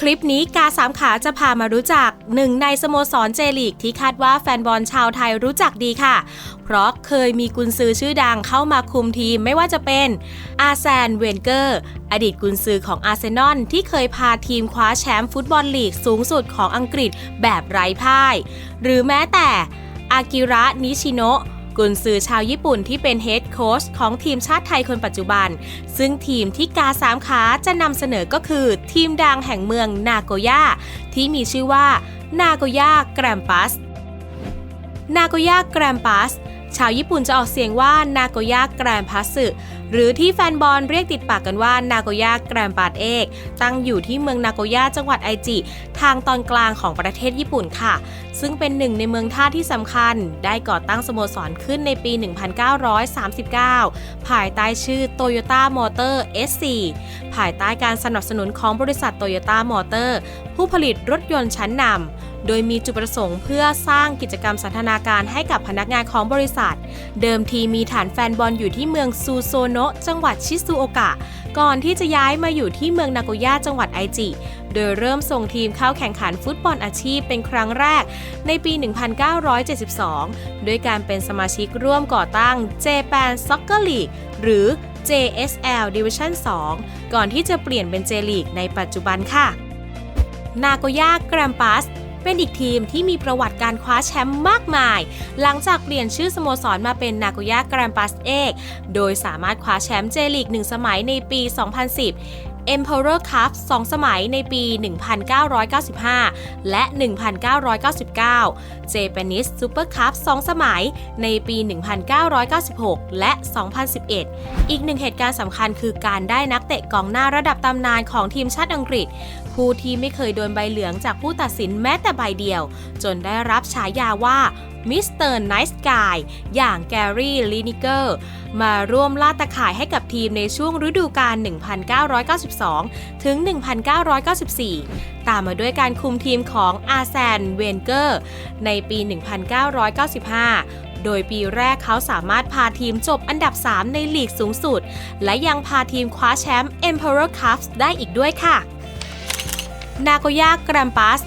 คลิปนี้กาสามขาจะพามารู้จักหนึ่งในสโมสรเจลีกที่คาดว่าแฟนบอลชาวไทยรู้จักดีค่ะ เพราะเคยมีกุนซือชื่อดังเข้ามาคุมทีมไม่ว่าจะเป็นอาแซนเวนเกอร์ อดีตกุนซือของอาร์เซนอลที่เคยพาทีมคว้าแชมป์ฟุตบอลลีกสูงสุดของอังกฤษแบบไร้พ่าย หรือแม้แต่อากิระนิชิโนะ กุนซือชาวญี่ปุ่นที่เป็นเฮดโค้ชของทีมชาติไทยคนปัจจุบัน ซึ่งทีมที่กาสามขาจะนำเสนอก็คือทีมดังแห่งเมืองนาโกย่าที่มีชื่อว่านาโกย่าแกรมปัสนาโกย่าแกรมปัส ชาวญี่ปุ่นจะออกเสียงว่านาโกย่าแกรมปัสหรือที่แฟนบอลเรียกติดปากกันว่านาโกย่าแกรมปัสเอก ตั้งอยู่ที่เมืองนาโกย่าจังหวัดไอจิ ทางตอนกลางของประเทศญี่ปุ่นค่ะ ซึ่งเป็นหนึ่งในเมืองท่าที่สำคัญ ได้ก่อตั้งสโมสรขึ้นในปี 1939 ภายใต้ชื่อ Toyota Motor SC ภายใต้การสนับสนุนของบริษัท Toyota Motor ผู้ผลิตรถยนต์ชั้นนำ โดยมีจุดประสงค์เพื่อสร้างกิจกรรมสันทนาการให้กับพนักงานของบริษัท เดิมทีมีฐานแฟนบอลอยู่ที่เมืองซูโซโนะจังหวัดชิซูโอกะ ก่อนที่จะย้ายมาอยู่ที่เมืองนาโกย่าจังหวัดไอจิ โดยเริ่มส่งทีมเข้าแข่งขันฟุตบอลอาชีพเป็นครั้งแรกในปี 1972 ด้วยการเป็นสมาชิกร่วมก่อตั้ง Japan Soccer League หรือ JSL Division 2 ก่อนที่จะเปลี่ยนเป็น J League ในปัจจุบันค่ะ นาโกย่าแกรมปัส เป็นอีกทีมที่มีประวัติการคว้าแชมป์มากมาย หลังจากเปลี่ยนชื่อสโมสรมาเป็นนาโกย่าแกรมปัสเอกโดยสามารถคว้าแชมป์เจลีกหนึ่งสมัยในปี 2010 Emperor Cup 2 สมัยในปี 1995 และ 1999 Japanese Super Cup 2 สมัยในปี 1996 และ 2011 อีกหนึ่งเหตุการณ์สำคัญคือการได้นักเตะกองหน้าระดับตำนานของทีมชาติอังกฤษ ผู้ที่ไม่เคยโดนใบเหลืองจากผู้ตัดสินแม้แต่ใบเดียว จนได้รับฉายาว่ามิสเตอร์ไนส์กายอย่างแกรี่ลินิเกอร์ มาร่วมล่าตะข่ายให้กับทีมในช่วงฤดูกาล 1992 ถึง 1994 ตามมาด้วยการคุมทีมของอาแซนเวนเกอร์ ในปี 1995โดยปีแรกเขาสามารถพาทีมจบอันดับ 3 ในลีกสูงสุด และยังพาทีมคว้าแชมป์ Emperor Cup ได้อีกด้วยค่ะ นาโกย่าแกรมปัส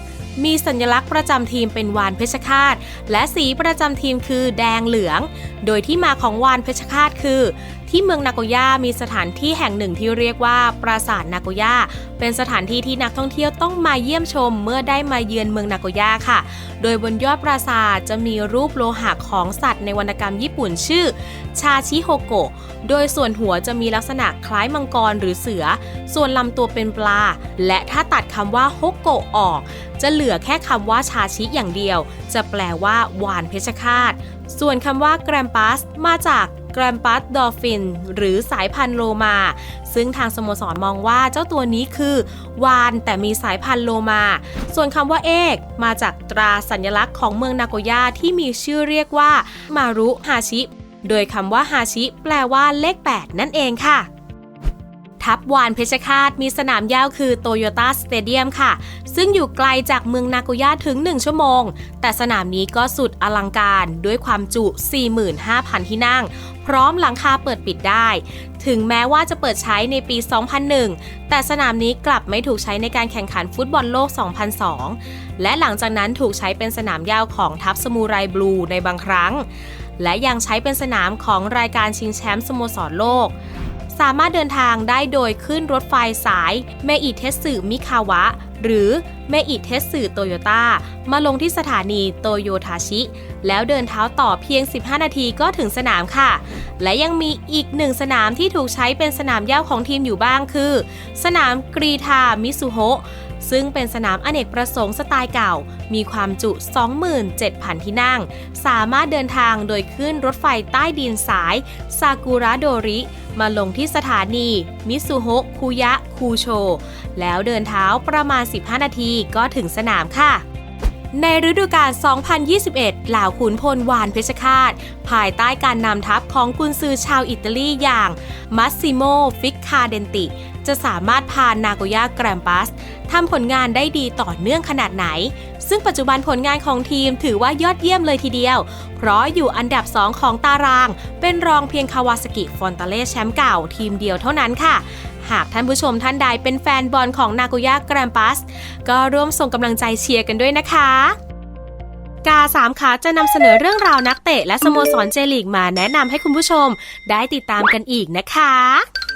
มีสัญลักษณ์ประจำทีมเป็นวานเพชรฆาต และสีประจำทีมคือแดงเหลือง โดยที่มาของวานเพชรฆาตคือ ที่เมืองนาโกย่ามีสถานที่แห่งหนึ่งที่เรียกว่าปราสาทนาโกย่าเป็นสถานที่ที่นักท่องเที่ยวต้องมาเยี่ยมชมเมื่อได้มาเยือนเมืองนาโกย่าค่ะ โดยบนยอดปราสาทจะมีรูปโลหะของสัตว์ในวรรณกรรมญี่ปุ่นชื่อ ชาชิโฮโกะ โดยส่วนหัวจะมีลักษณะคล้ายมังกรหรือเสือ ส่วนลำตัวเป็นปลา และถ้าตัดคำว่าโฮโกะออก จะเหลือแค่คำว่าชาชิอย่างเดียว จะแปลว่าวานเพชรฆาต ส่วนคำว่าแกรมปัสมาจากแกรมปัสดอฟฟิน หรือสายพันธุ์โลมา ซึ่งทางสโมสรมองว่าเจ้าตัวนี้คือ วานแต่มีสายพันธุ์โลมา ส่วนคำว่าเอก มาจากตราสัญลักษณ์ของเมืองนาโกย่าที่มีชื่อเรียกว่า มารุฮาชิ โดยคำว่าฮาชิ แปลว่าเลข 8 นั่นเองค่ะ ทับวานเพชรฆาตมีสนามหญ้าคือโตโยต้าสเตเดียมค่ะ ซึ่งอยู่ไกลจากเมืองนาโกย่าถึง 1 ชั่วโมง แต่สนามนี้ก็สุดอลังการด้วยความจุ 45,000 ที่นั่ง พร้อมหลังคาเปิดปิดได้ ถึงแม้ว่าจะเปิดใช้ในปี 2001 แต่สนามนี้กลับไม่ถูกใช้ในการแข่งขันฟุตบอลโลก 2002 และหลังจากนั้นถูกใช้เป็นสนามหญ้าของทัพสมูไรบลูในบางครั้ง และยังใช้เป็นสนามของรายการชิงแชมป์สโมสรโลก สามารถเดินทางได้โดยขึ้นรถไฟสายเมอิเทสึมิคาวะ หรือเมอิเทสึโตโยต้ามาลงที่สถานีโตโยทาชิ แล้วเดินเท้าต่อเพียง 15 นาทีก็ถึงสนามค่ะ และยังมีอีกหนึ่งสนามที่ถูกใช้เป็นสนามหญ้าของทีมอยู่บ้างคือ สนามกรีธามิซุโฮะ ซึ่งเป็นสนามอเนกประสงค์สไตล์เก่า มีความจุ 27,000 ที่นั่ง สามารถเดินทางโดยขึ้นรถไฟใต้ดินสายซากุระโดริมาลงที่สถานี มิซุโฮะคุยะ คูโช แล้วเดินเท้าประมาณ 15 นาทีก็ถึงสนามค่ะในฤดูกาล 2021 เหล่าขุนพลวานเพชรฆาต ภายใต้การนำทัพของกุนซือชาวอิตาลีอย่างมัสซิโม ฟิกคาเดนติจะสามารถพานาโกย่าแกรมปัสทำผลงานได้ดีต่อเนื่องขนาดไหน ซึ่งปัจจุบันผลงานของทีมถือว่ายอดเยี่ยมเลยทีเดียว เพราะอยู่อันดับ 2 ของตาราง เป็นรองเพียงคาวาสกิฟอนตาเล่แชมป์เก่าทีมเดียวเท่านั้นค่ะหากท่านผู้ชมท่านใดเป็นแฟนบอลของนาโกย่าแกรมปัสก็ร่วมส่งกำลังใจเชียร์กันด้วยนะคะ กาสามขาจะนำเสนอเรื่องราวนักเตะและสโมสรเจลีกมาแนะนำให้คุณผู้ชมได้ติดตามกันอีกนะคะ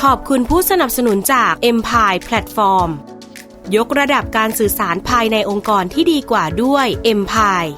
ขอบคุณผู้สนับสนุนจาก Empire Platform ยกระดับการสื่อสารภายในองค์กรที่ดีกว่าด้วย Empire